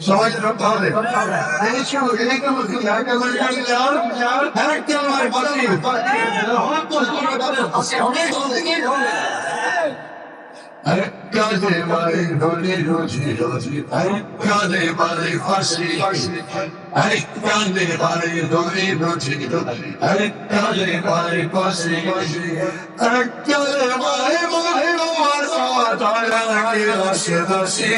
সবাই রক্ত হবে কাজে বাড়ি ধরে রোজি রোজি কাজে বাড়ি ফাঁসি কাজে বাড়ি ধরে রোজি রোজি কাজে বাড়ি ফাঁসি কাজে বাড়ি বাড়ি দাসে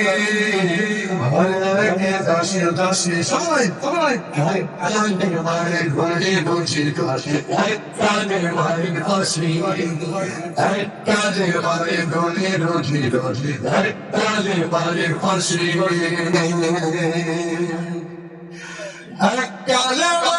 লাগে দাসে দাসে সবাই সবাই কাজে বাড়ি ধরে রোজি রোজি কাজে বাড়ি ফাঁসি কাজে বাড়ি ধরে রোজি রোজি কাজে বাড়ি ফাঁসি কালে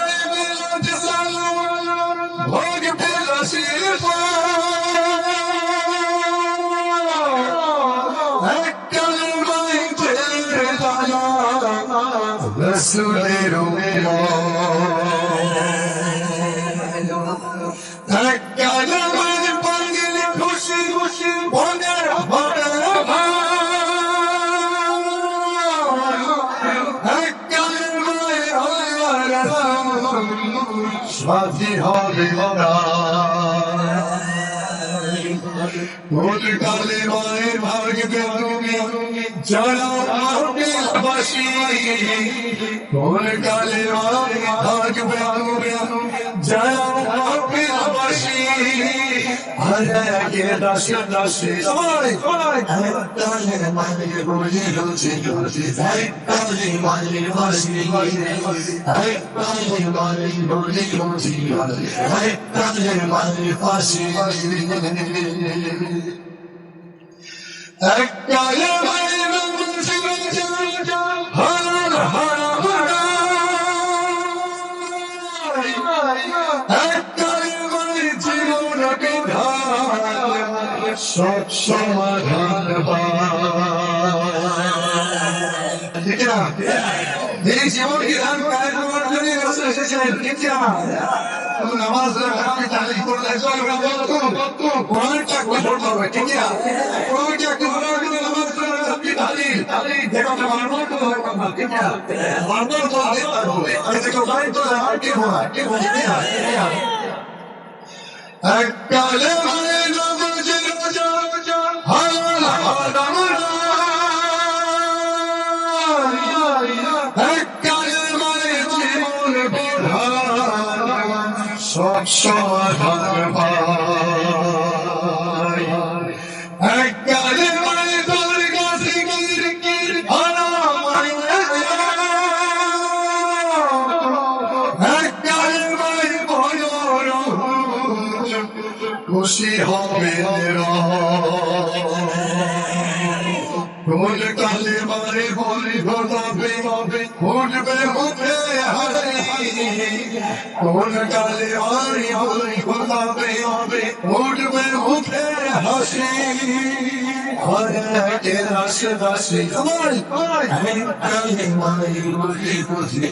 রসুলের খুশি খুশি ভোগের স্বাধী হবে ভোট কালে মায়ের ভাগ্যে তুমি জানো আপনি বাসি ভোট কালে মায়ের ভাগ্যে Hey! বিধান সব সমাধান ঠিক না? এই জীবন বিধান কায়েম করার জন্য এসেছিলেন, ঠিক না? নামাজ আমি তালিম করলে কোরআন চাকরি পড়তে হবে, ঠিক না? সমাধান পায় এককালে তোর কাছে কিরকির হারাম এককালে ভয় খুশি হবে ফুল কালে বলি ঘটাবে ফুল কালে মারে বলি ঘটাবে ফুটবে মুখে হাসি হরে রাশি রাশি কালে মারে বলি খুশি